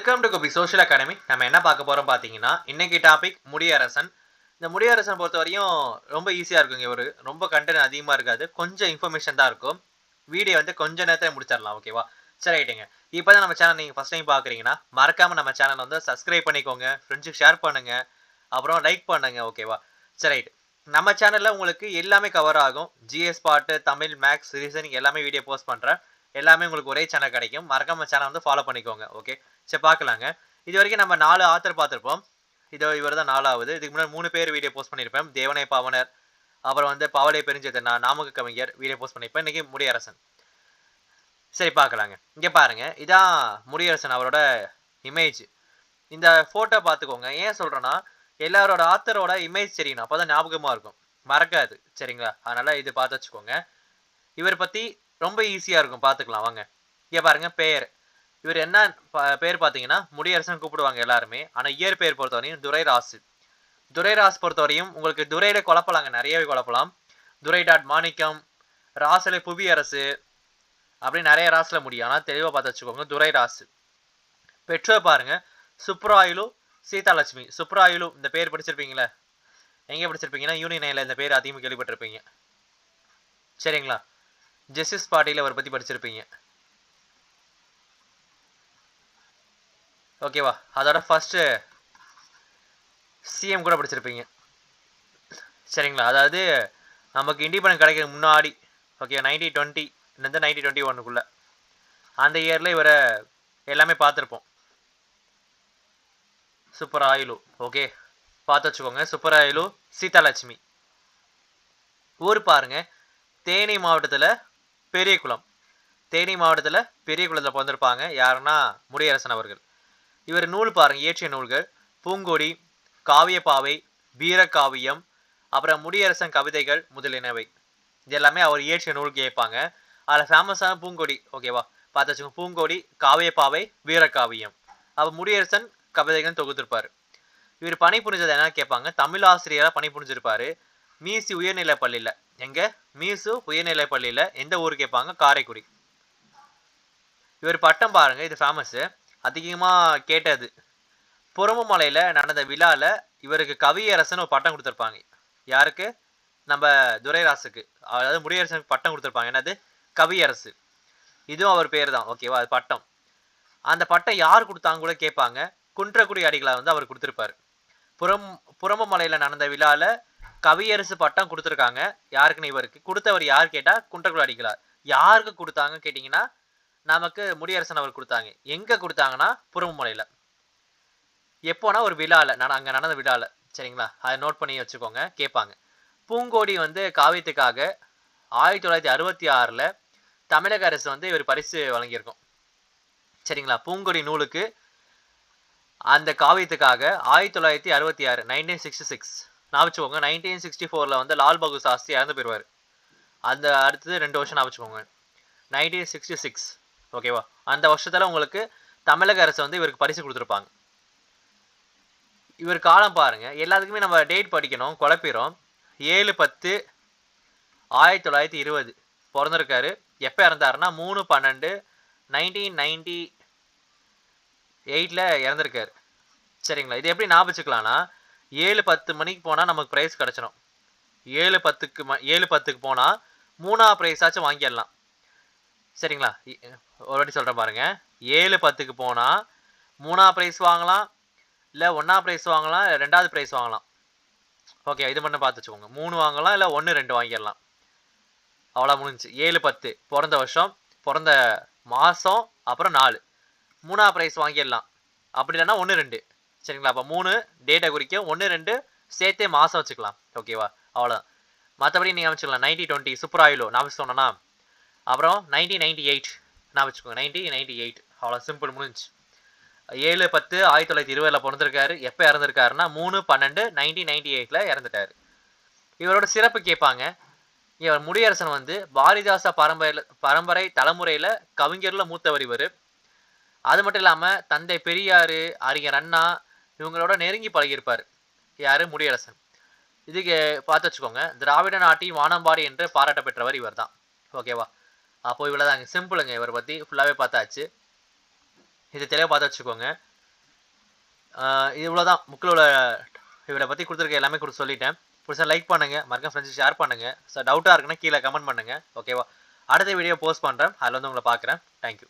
Welcome to Gopi social academy நம்ம என்ன பார்க்க போகிறோம் பார்த்தீங்கன்னா இன்னைக்கு டாபிக் முடியரசன். இந்த முடியரசன் பொறுத்த வரையும் ரொம்ப ஈஸியாக இருக்குங்க இவர் ரொம்ப கண்டென்ட் அதிகமாக இருக்காது. கொஞ்சம் இன்ஃபர்மேஷன் தான் இருக்கும். வீடியோ வந்து கொஞ்ச நேரத்தில் முடிச்சிடலாம் ஓகேவா சரி ரைட்டுங்க இப்போ தான் நம்ம சேனல் நீங்கள் ஃபஸ்ட் டைம் பார்க்குறீங்கன்னா மறக்காமல் நம்ம சேனல் வந்து சப்ஸ்கிரைப் பண்ணிக்கோங்க. ஃப்ரெண்ட்ஸுக்கு ஷேர் பண்ணுங்கள் அப்புறம் லைக் பண்ணுங்கள் ஓகேவா சரி ரைட் நம்ம சேனலில் உங்களுக்கு எல்லாமே கவர் ஆகும். ஜிஎஸ் பாட்டு தமிழ் மேக்ஸ் ரீசனிங் எல்லாமே வீடியோ போஸ்ட் பண்ணுறேன் எல்லாமே உங்களுக்கு ஒரே சேனல் கிடைக்கும். மறக்காம சேனல் வந்து ஃபாலோ பண்ணிக்கோங்க ஓகே சரி பார்க்கலாங்க. இது வரைக்கும் நம்ம நாலு ஆத்தர் பார்த்துருப்போம். இதோ இவர் தான் நாலாவது. இதுக்கு முன்னாடி மூணு பேர் வீடியோ போஸ்ட் பண்ணியிருப்பேன். தேவனை பாவனர் அப்புறம் வந்து பாவலை பெருஞ்செத்தனா நாமக்கு கவிஞர் வீடியோ போஸ்ட் பண்ணியிருப்பேன். இன்னைக்கு முடியரசன். சரி பார்க்கலாங்க. இங்கே பாருங்க. இதான் முடியரசன் அவரோட இமேஜ் இந்த ஃபோட்டோ பார்த்துக்கோங்க. ஏன் சொல்கிறேன்னா எல்லாரோட ஆத்தரோட இமேஜ் தெரியணும் அப்போ தான் ஞாபகமாக இருக்கும். மறக்காது. சரிங்களா? அதனால் இது பார்த்து வச்சுக்கோங்க. இவர் பற்றி ரொம்ப ஈஸியாக இருக்கும். பார்த்துக்கலாம் வாங்க. இங்கே பாருங்கள் பெயர். இவர் என்ன ப- பேர் பார்த்தீங்கன்னா முடியரசன் கூப்பிடுவாங்க எல்லாருமே. ஆனால் இயற் பெயர் பொறுத்தவரையும் துரைராசு. துரைராஸ் பொறுத்தவரையும் உங்களுக்கு துரையில குழப்பலாங்க. நிறையவே குழப்பலாம். துரை டாட் மாணிக்கம் ராசலை புவியரசு அப்படி நிறைய ராசில் முடியும். ஆனால் தெளிவாக பார்த்து வச்சுக்கோங்க துரை ராசு பெற்றோர் பாருங்கள் சுப்ராயுலு சீதாலட்சுமி. சுப்ராயுலு இந்த பேர் படிச்சிருப்பீங்களே? எங்கே படிச்சிருப்பீங்கன்னா யூனியனில் இந்த பேர் அதிகமாக கேள்விப்பட்டிருப்பீங்க. சரிங்களா? ஜஸ்டிஸ் பார்ட்டியில் அவரை பற்றி படிச்சிருப்பீங்க. ஓகேவா அதோட ஃபஸ்ட்டு சிஎம் கூட படிச்சிருப்பீங்க. சரிங்களா? அதாவது நமக்கு இண்டிபெண்டன்ட் கிடைக்கிற முன்னாடி ஓகே நைன்டி டுவெண்ட்டி இருந்து நைன்டி டுவெண்ட்டி ஒன்றுக்குள்ளே அந்த இயரில் இவரை எல்லாமே பார்த்துருப்போம். சூப்பர் ஆயிலு ஓகே பார்த்து வச்சுக்கோங்க. Super oil Seethalakshmi. ஊர் பாருங்கள் தேனி மாவட்டத்தில் பெரியகுளம் தேனி மாவட்டத்தில் பெரியகுளத்தில் பிறந்திருப்பாங்க. யாருன்னா முடியரசன் அவர்கள். இவர் நூல் பாருங்கள் இயற்றிய நூல்கள். பூங்கொடி காவியப்பாவை வீரகாவியம் அப்புறம் முடியரசன் கவிதைகள் முதலினவை இது எல்லாமே அவர் இயற்றிய நூல் கேட்பாங்க. அதில் ஃபேமஸான பூங்கொடி ஓகேவா பார்த்து வச்சுக்கோங்க. பூங்கொடி காவியப்பாவை வீரகாவியம். அப்போ முடியரசன் கவிதைகள் தொகுத்திருப்பார். இவர் பணி புரிஞ்சது என்ன கேட்பாங்க. தமிழ் ஆசிரியராக பணி புரிஞ்சிருப்பாரு. மீசி உயர்நிலைப் பள்ளியில் எங்கே? மீசு உயர்நிலைப் பள்ளியில் எந்த ஊர் கேட்பாங்க காரைக்குடி. இவர் பட்டம் பாருங்கள் இது ஃபேமஸ்ஸு அதிகமாக கேட்டது. புறமமலையில் நடந்த விழாவில் இவருக்கு கவியரசன் ஒரு பட்டம் கொடுத்துருப்பாங்க. யாருக்கு? நம்ம துரைராசுக்கு. அதாவது முடியரசனுக்கு பட்டம் கொடுத்துருப்பாங்க. என்னது? கவியரசு. இதுவும் அவர் பேர் தான் ஓகேவா? அது பட்டம். அந்த பட்டம் யார் கொடுத்தாங்க கூட கேட்பாங்க குன்றக்குடி அடிகளார் வந்து அவர் கொடுத்துருப்பாரு. புறம் புறமமலையில் நடந்த விழாவில் கவியரசு பட்டம் கொடுத்துருக்காங்க. யாருக்குன்னு இவருக்கு கொடுத்தவர் யார் கேட்டால் குன்றக்குள் அடிகளார். யாருக்கு கொடுத்தாங்க கேட்டிங்கன்னா நமக்கு முடியரசன் அவர் கொடுத்தாங்க. எங்கே கொடுத்தாங்கன்னா புறமமலையில் எப்போனா ஒரு விழாவில் நான் அங்கே நடந்த விழாவில் சரிங்களா? அதை நோட் பண்ணி வச்சுக்கோங்க. கேட்பாங்க. பூங்கோடி வந்து காவியத்துக்காக ஆயிரத்தி தொள்ளாயிரத்தி அறுபத்தி ஆறில் தமிழக அரசு வந்து இவர் பரிசு வழங்கியிருக்கோம். சரிங்களா? பூங்கொடி நூலுக்கு அந்த காவியத்துக்காக ஆயிரத்தி தொள்ளாயிரத்தி அறுபத்தி ஆறு நைன்டீன் சிக்ஸ்டி சிக்ஸ் நான் வச்சுக்கோங்க நைன்டீன் சிக்ஸ்டி ஃபோரில் வந்து லால் பகதூர் சாஸ்திரி இறந்து போயிடுவார் அந்த அடுத்தது ரெண்டு வருஷம் நான் வச்சுக்கோங்க. நைன்டீன் சிக்ஸ்டி சிக்ஸ் ஓகேவா? அந்த வருஷத்தில் உங்களுக்கு தமிழக அரசு வந்து இவருக்கு பரிசு கொடுத்துருப்பாங்க. இவர் காலம் பாருங்கள் எல்லாத்துக்குமே நம்ம டேட் படிக்கணும் குழப்பிடும் ஏழு பத்து ஆயிரத்தி தொள்ளாயிரத்தி இருபது. பிறந்திருக்காரு. எப்போ இறந்தாருன்னா மூணு பன்னெண்டு நைன்டீன் நைன்டி எயிட்டில் இறந்துருக்காரு. சரிங்களா? இது எப்படி ஞாபகம் வச்சுக்கலாம்னா ஏழு பத்து மணிக்கு போனால் நமக்கு ப்ரைஸ் கிடச்சிடும் ஏழு பத்துக்கு ம ஏழு பத்துக்கு போனால் மூணாவது ப்ரைஸாச்சும் வாங்கிடலாம். சரிங்களா? ஒரு வாட்டி சொல்கிறேன் பாருங்கள் ஏழு பத்துக்கு போனால் மூணா ப்ரைஸ் வாங்கலாம் இல்லை ஒன்றா ப்ரைஸ் வாங்கலாம் ரெண்டாவது ப்ரைஸ் வாங்கலாம். ஓகே இது மட்டும் பார்த்து வச்சுக்கோங்க. மூணு வாங்கலாம் இல்லை ஒன்று ரெண்டு வாங்கிடலாம். அவ்வளோ முடிஞ்சு ஏழு பத்து பிறந்த வருஷம் பிறந்த மாதம் அப்புறம் நாலு. மூணாவது ப்ரைஸ் வாங்கிடலாம். அப்படி இல்லைன்னா ஒன்று ரெண்டு. சரிங்களா? அப்போ மூணு டேட்டை குறிக்கும் ஒன்று ரெண்டு சேர்த்தே மாதம் வச்சுக்கலாம். ஓகேவா அவ்வளோதான் மற்றபடி நீங்கள் அமைச்சிக்கலாம் நைன்டி டுவெண்ட்டி சூப்பர் ஆயிலோ நான் சொன்னேன்னா அப்புறம் நைன்டீன் நைன்டி எயிட். நான் வச்சுக்கோங்க. Ninety ninety eight. அவ்வளோ சிம்பிள் முடிஞ்சுச்சு. ஏழு பத்து ஆயிரத்தி தொள்ளாயிரத்தி இருபதில் பிறந்திருக்காரு. எப்போ இறந்துருக்காருன்னா மூணு பன்னெண்டு நைன்டீன் நைன்டி எயிட்டில் இறந்துட்டாரு. இவரோட சிறப்பு கேட்பாங்க. இவர் முடியரசன் வந்து பாரதிதாச பரம்பரையில் பரம்பரை தலைமுறையில் கவிஞரில் மூத்தவர் இவர். அது மட்டும் இல்லாமல் தந்தை பெரியார் அறிஞர் அண்ணா இவங்களோட நெருங்கி பழகியிருப்பார். யார்? முடியரசன். இதுக்கு பார்த்து வச்சுக்கோங்க. திராவிட நாட்டின் வானம்பாடி என்று பாராட்ட பெற்றவர் இவர் தான் ஓகேவா அப்போ இவ்வளோதாங்க சிம்பிளுங்க இவரை பற்றி ஃபுல்லாகவே பார்த்தாச்சு. இது தெளிவாக பார்த்து வச்சுக்கோங்க. இவ்வளோ தான் புக்கில் உள்ள இவரை பற்றி கொடுத்துருக்க எல்லாமே கொடுத்து சொல்லிட்டேன். புதுசாக லைக் பண்ணுங்கள் மறக்க ஃப்ரெண்ட்ஸ் ஷேர் பண்ணுங்கள் ஸோ டவுட்டாக இருக்குன்னா கீழே கமெண்ட் பண்ணுங்கள் ஓகேவா அடுத்த வீடியோ போஸ்ட் பண்ணுறேன் அதில் வந்து உங்களை பார்க்குறேன். தேங்க்யூ